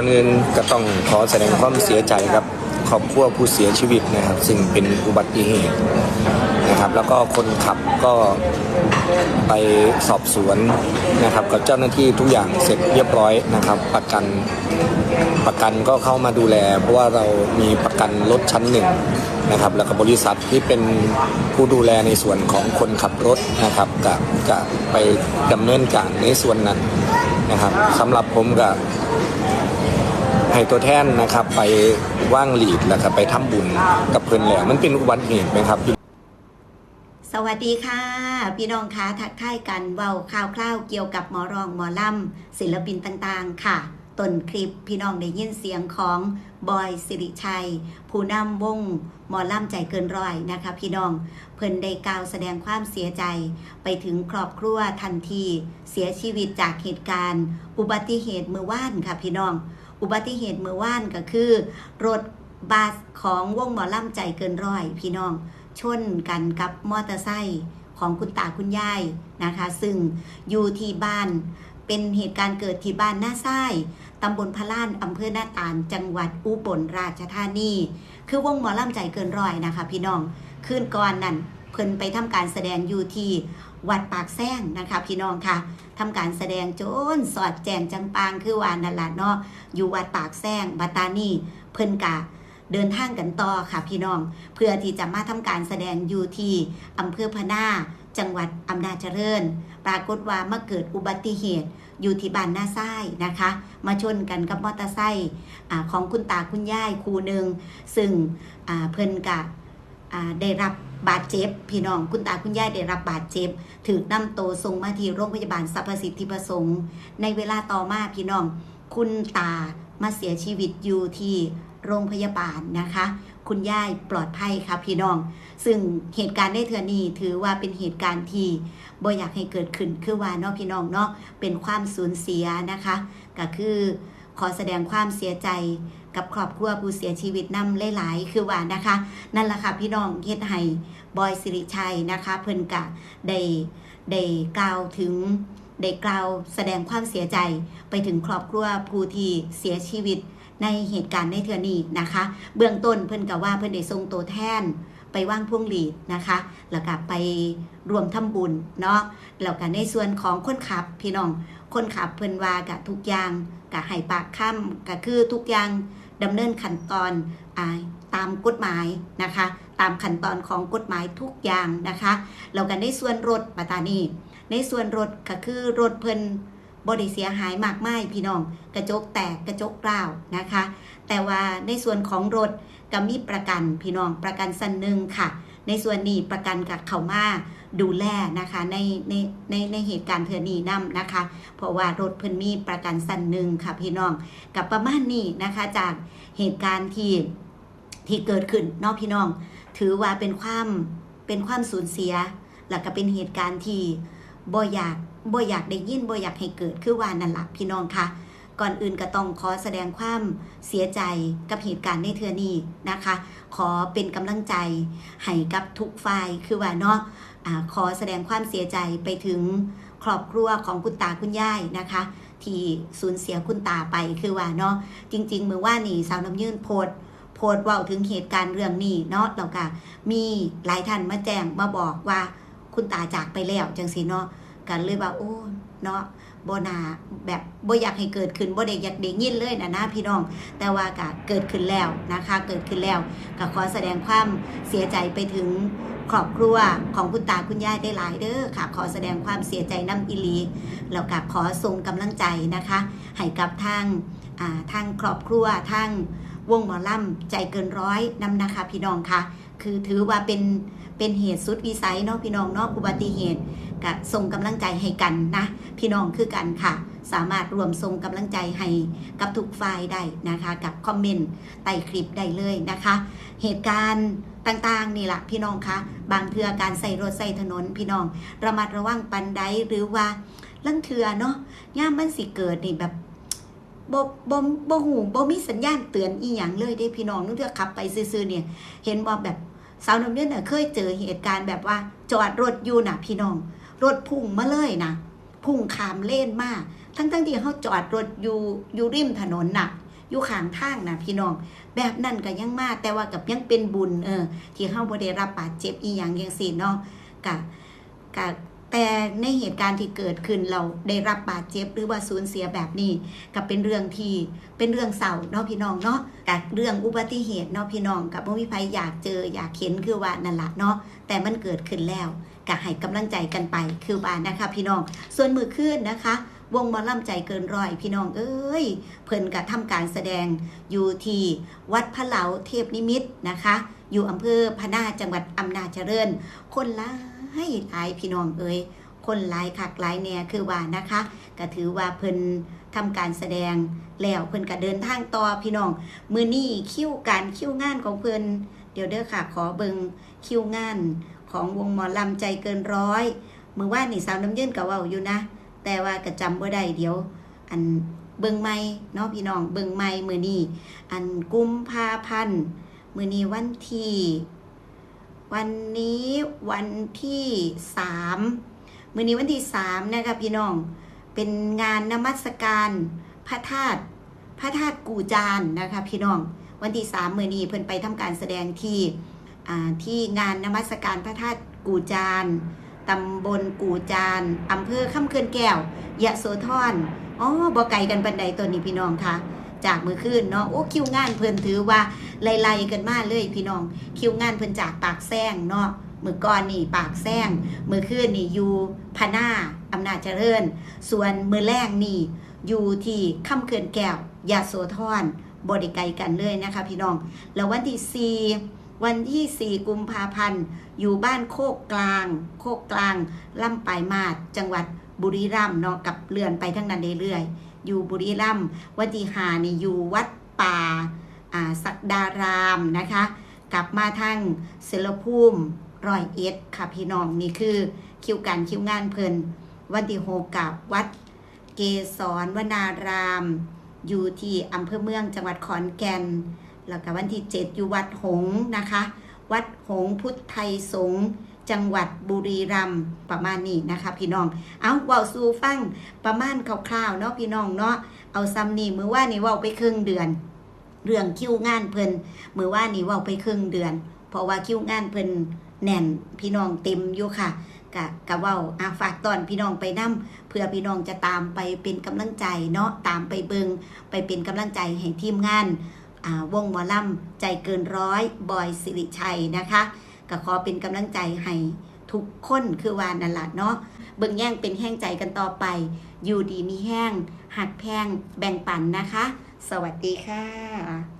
ก่อนก็ต้องขอแสดงความเสียใจกับครอบครัวผู้เสียชีวิตนะครับ ซึ่งเป็นอุบัติเหตุนะครับ แล้วก็คนขับก็ไปสอบสวนนะครับ กับเจ้าหน้าที่ทุกอย่างเสร็จเรียบร้อยนะครับ ประกันประกันก็เข้ามาดูแล เพราะว่าเรามีประกันรถชั้นหนึ่งนะครับ แล้วก็บริษัทที่เป็นผู้ดูแลในส่วนของคนขับรถนะครับก็จะไปดำเนินการในส่วนนั้นนะครับสำหรับผมก็ ให้ตัวแทนนะครับ ไปว่างหลีดแล้วก็ไปทำบุญกับเพิ่นแล้ว มันเป็นอุบัติเหตุไหมครับ สวัสดีค่ะ พี่น้องคะทักทายกันเว้าข่าวคร่าวๆเกี่ยวกับหมอรองหมอลำศิลปินต่างๆ ค่ะต้นคลิปพี่น้องได้ยินเสียงของบอยสิริชัย ผู้นำวงหมอลำใจเกินร้อยนะคะ พี่น้องเพิ่นได้กล่าวแสดงความเสียใจ ไปถึงครอบครัวทันที เสียชีวิตจากเหตุการณ์ อุบัติเหตุเมื่อวานค่ะพี่น้อง อุบัติเหตุเมื่อวานก็คือ รถบัสของวงหมอลำใจเกินร้อย พี่น้อง ชนกันกับมอเตอร์ไซค์ของคุณตาคุณยายนะคะ ซึ่งอยู่ที่บ้านเป็นเหตุการณ์เกิดที่บ้านหน้าไส้ตำบลพะล้านอำเภอหน้าตาล จังหวัดอุบลราชธานี คือวงหมอลำใจเกินร้อยนะคะ พี่น้อง คืนก่อนนั่นเพิ่นไปทำการแสดงอยู่ที่ วัดปากแซงนะคะ พี่น้องค่ะทำการแสดงโจนสอดแจงจังปางคือวานนั่นละเนาะอยู่วัดปากแซงบัตานีเพิ่นกะเดินทางกันต่อค่ะ พี่น้อง เพื่อที่จะมาทำการแสดงอยู่ที่อำเภอพะนาจังหวัดอำนาจเจริญ ปรากฏว่ามาเกิดอุบัติเหตุอยู่ที่บ้านหน้าไส้นะคะ มาชนกันกับมอเตอร์ไซค์ของคุณตาคุณยายคู่หนึ่งซึ่งเพิ่นกะอ่าได้รับ บาดเจ็บ พี่น้องคุณตาคุณยายได้รับบาดเจ็บถูกนำตัวส่งมาที่โรงพยาบาลสรรพสิทธิประสงค์ ในเวลาต่อมาพี่น้อง คุณตามาเสียชีวิตอยู่ที่โรงพยาบาลนะคะ คุณยายปลอดภัยค่ะพี่น้อง ซึ่งเหตุการณ์ในเทือนี้ถือว่าเป็นเหตุการณ์ที่บ่อยากให้เกิดขึ้นคือว่าเนาะพี่น้องเนาะเป็นความสูญเสียนะคะ ก็คือ ขอแสดงความเสียใจกับครอบครัวผู้เสียชีวิตนำหลายๆ คือว่านะคะ นั่นแหละค่ะพี่น้องเฮ็ดให้บอยสิริชัยนะคะ เพิ่นกะได้ได้กล่าวถึงได้กล่าวแสดงความเสียใจไปถึงครอบครัวผู้ที่เสียชีวิตในเหตุการณ์ในเทือนี้นะคะ เบื้องต้นเพิ่นกะว่าเพิ่นได้ส่งตัวแทนไปว่างพวงหลีดนะคะ แล้วก็ไปรวมทำบุญเนาะแล้วก็ในส่วนของคนขับพี่น้องคนขับเพิ่นว่ากะทุกอย่าง กะให้ปากค่ำก็คือทุกอย่างดำเนินขั้นตอนอตามกฎหมายนะคะ ตามขั้นตอนของกฎหมายทุกอย่างนะคะแล้วก็ในส่วนรถปัตตานีในส่วนรถก็คือรถเพิ่นบริเสียหายมากมายพี่น้องกระจกแตกกระจกกร้าวนะคะ แต่ว่าในส่วนของรถก็มีประกันพี่น้องประกันสันหนึ่งค่ะ ในส่วนนี้ประกันกับเขามา ดูแลนะคะในในในในเหตุการณ์เทือนี้นํนะคะ เพราะว่ารถเพิ่นมีประกันสันหนึ่งค่ะพี่น้องกับประมาณนี้นะคะจากเหตุการณ์ที่ที่เกิดขึ้นนอกพี่น้อง ถือว่าเป็นความเป็นความสูญเสีย แล้วก็เป็นเหตุการณ์ที่บ่อยากบ่อยากได้ยินบ่อยากให้เกิดคือว่านั่นละพี่น้องค่ะ ก่อนอื่นก็ต้องขอแสดงความเสียใจกับเหตุการณ์ในเทือนี้นะคะ ขอเป็นกำลังใจให้กับทุกฝ่ายคือว่าเนาะอ่าขอแสดงความเสียใจไปถึงครอบครัวของคุณตาคุณยายนะคะ ที่สูญเสียคุณตาไปคือว่าเนาะจริง ๆ มือว่านี่สาวน้ำยืนโพสต์โพสต์เว่าถึงเหตุการณ์เรื่องนี้เนาะแล้วก็มีหลายท่านมาแจ้งมาบอกว่าคุณตาจากไปแล้วจังสิเนาะกันเลยว่าโอ้เนาะ บ่นาแบบบ่อยากให้เกิดขึ้นบ่ได้อยากได้ยินเลยนะนะพี่น้อง แต่ว่าก็เกิดขึ้นแล้วนะคะ เกิดขึ้นแล้วก็ขอแสดงความเสียใจไปถึงครอบครัวของคุณตาคุณยายได้หลายเด้อค่ะ ขอแสดงความเสียใจน้ำอิลีแล้วก็ขอส่งกำลังใจนะคะให้กับทางทางครอบครัวทางวงหมอลำใจเกินร้อยนำนะคะพี่น้องค่ะ คือถือว่าเป็นเป็นเหตุสุดวิสัยเนาะพี่น้องเนาะอุบัติเหตุก็ส่งกำลังใจให้กันนะพี่น้องคือกันค่ะ สามารถรวมส่งกำลังใจให้กับทุกฝ่ายได้นะคะ กับคอมเมนต์ใต้คลิปได้เลยนะคะ เหตุการณ์ต่างๆนี่แหละพี่น้องคะบางเทือการใส่รถใส่ถนนพี่น้องระมัดระวังปันไดหรือว่าลังเทือเนาะย่ามมันสิเกิดนี่แบบ บ่บ่บ่หูบ่มีสัญญาณเตือนอีหยังเลยเด้พี่น้องนึกเทือขับไปซื่อๆเนี่ย เห็นบ่แบบสาวน้ำเลือดน่ะเคยเจอเหตุการณ์แบบว่าจอดรถอยู่น่ะ พี่น้อง รถพุ่งมาเลยนะพุ่งขามเล่นมาก ทั้งๆที่เขาจอดรถอยู่อยู่ริมถนนน่ะ อยู่ข้างทางนะพี่น้อง แบบนั้นก็ยังมาแต่ว่ากับยังเป็นบุญเออ ที่เฮาบ่ได้รับบาดเจ็บอีหยังจังซี่เนาะกะกะ แต่ในเหตุการณ์ที่เกิดขึ้นเราได้รับบาดเจ็บหรือว่าสูญเสียแบบนี้ก็เป็นเรื่องที่เป็นเรื่องเศร้าเนาะพี่น้องเนาะกับเรื่องอุบัติเหตุเนาะพี่น้องกับบ่มีใครอยากเจออยากเห็นคือว่านั่นละเนาะแต่มันเกิดขึ้นแล้วก็ให้กำลังใจกันไปคือว่านะคะพี่น้องส่วนมือขึ้นนะคะ วงมอลำใจเกินร้อย พี่น้องเอ้ย เพิ่นกะทำการแสดงอยู่ที่วัดพระเหลาเทพนิมิตนะคะ อยู่อำเภอพนาจังหวัดอำนาจเจริญ คนหลายหลายพี่น้องเอ้ยคนหลายคักหลายแน่คือว่านะคะก็ถือว่าเพิ่นทำการแสดงแล้วเพิ่นก็เดินทางต่อพี่น้องมือนี้คิวการคิวงานของเพิ่นเดี๋ยวเด้อค่ะขอเบิงคิวงานของวงหมอลำใจเกินร้อยมือว่านี่สาวน้ำเย็นก็เว้าอยู่นะ แต่ว่าก็จำบ่ได้เดี๋ยว อันเบิ่งไม่เนาะพี่น้องเบิ่งไม่มือนี้อันกุมภาพันธ์มือนี้วันที่วันนี้วันที่สามมือนี้วันที่สามนะคะพี่น้องเป็นงานนมัสการพระธาตุพระธาตุกูจานนะคะพี่น้องวันที่สามมือนี้เพิ่นไปทำการแสดงที่อ่าที่งานนมัสการพระธาตุกูจาน ตำบลกูจานอำเภอข้ามเขื่อนแก้วยะโสธรอ๋อบ่ไกลกันบันไดตัวนี้พี่น้องคะจากมือขึ้นเนาะโอ้คิวงานเพิ่นถือว่าไล่ๆกันมาเลยพี่น้อง คิวงานเพิ่นจากปากแซงเนาะมือก่อนนี่ปากแซงมือขึ้นนี่อยู่พนาอำนาจเจริญ ส่วนมือแรกนี่อยู่ที่ข้ามเขื่อนแก้วยะโสธรบไดิไกลกันเลยนะคะพี่น้อง แล้ววันที่4 วันที่ 4 กุมภาพันธ์ อยู่บ้านโคกกลาง โคกกลางล่ำปลายมาดจังหวัดบุรีรัมย์เนาะกับเลื่อนไปทั้งนั้นเรื่อยๆอยู่บุรีรัมย์วันที่หานี่อยู่วัดป่าอ่าสักดารามนะคะ กลับมาทางเสรภูมิรอยเอ็ดค่ะพี่น้องนี่คือคิวการคิวงานเพลินวันที่หกกับวัดเกษรวนาราม อยู่ที่อำเภอเมืองจังหวัดขอนแก่น แล้วก็วันที่ 7 อยู่วัดหงนะคะ วัดหงพุทธไทยสงฆ์จังหวัดบุรีรัมย์ประมาณนี้นะคะพี่น้อง เอาเว้าสู่ฟังประมาณคร่าวๆเนาะพี่น้องเนาะเอาซ้ำนี่มือว่านี่เว้าไปครึ่งเดือน เรื่องคิวงานเพิ่นมือว่านี่เว้าไปครึ่งเดือน เพราะว่าคิวงานเพิ่นแน่นพี่น้องเต็มอยู่ค่ะกะกะว้าอาฝากตอนพี่น้องไปนํเพื่อพี่น้องจะตามไปเป็นกำลังใจเนาะตามไปเบิงไปเป็นกำลังใจให้ทีมงาน วงวอลัมใจเกินร้อยบอยสิริชัยนะคะก็ขอเป็นกำลังใจให้ทุกคนคือวานั่นละเนาะเบิ่งแย่งเป็นแห้งใจกันต่อไป อยู่ดีมีแห้งหักแพงแบ่งปันนะคะ สวัสดีค่ะ